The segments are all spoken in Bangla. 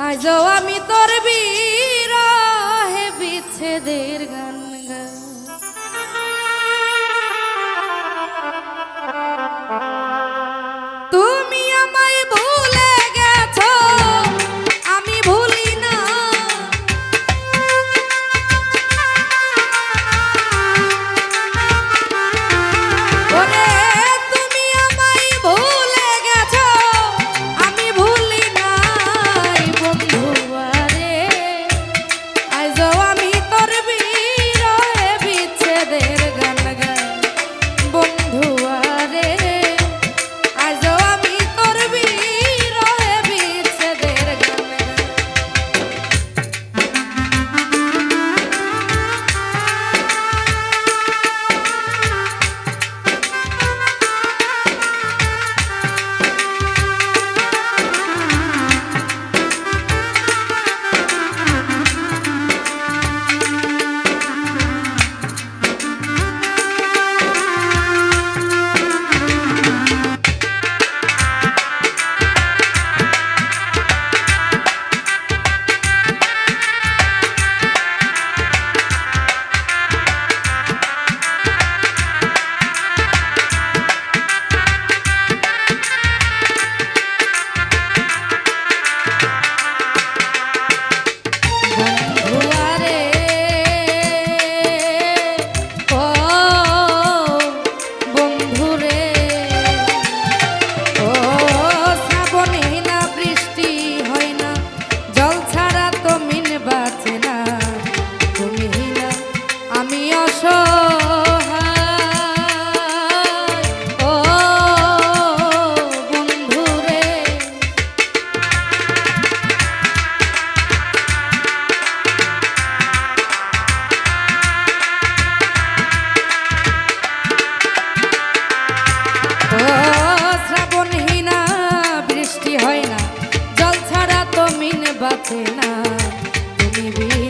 আজও আমি তোর বিরহে বিচ্ছেদের গান। না তুমি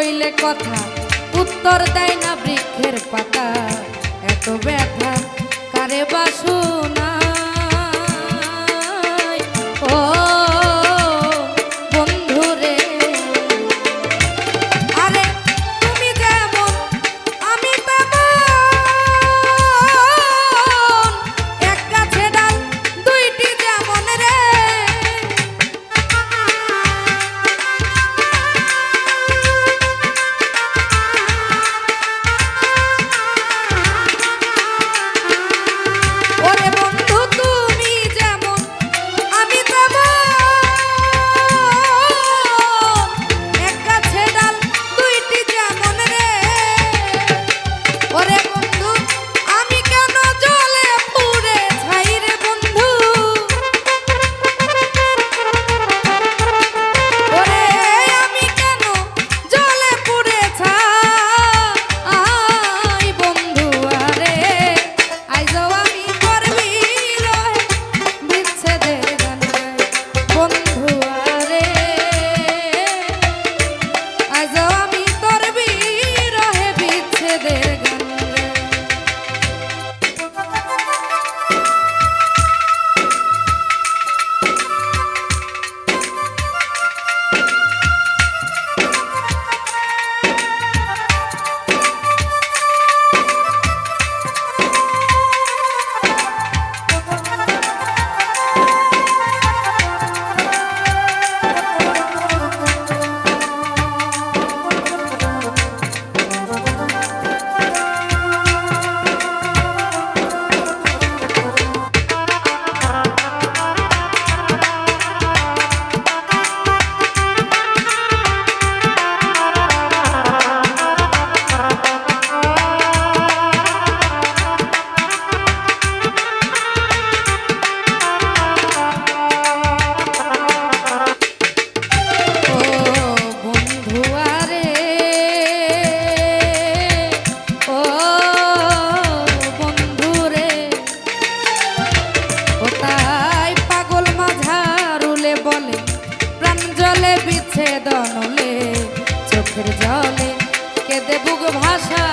কইলে কথা উত্তর দেয় না বৃক্ষের পাতা। এত ব্যথা কারে বাসুন চলে কেঁদে বুক ভাষা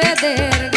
suceder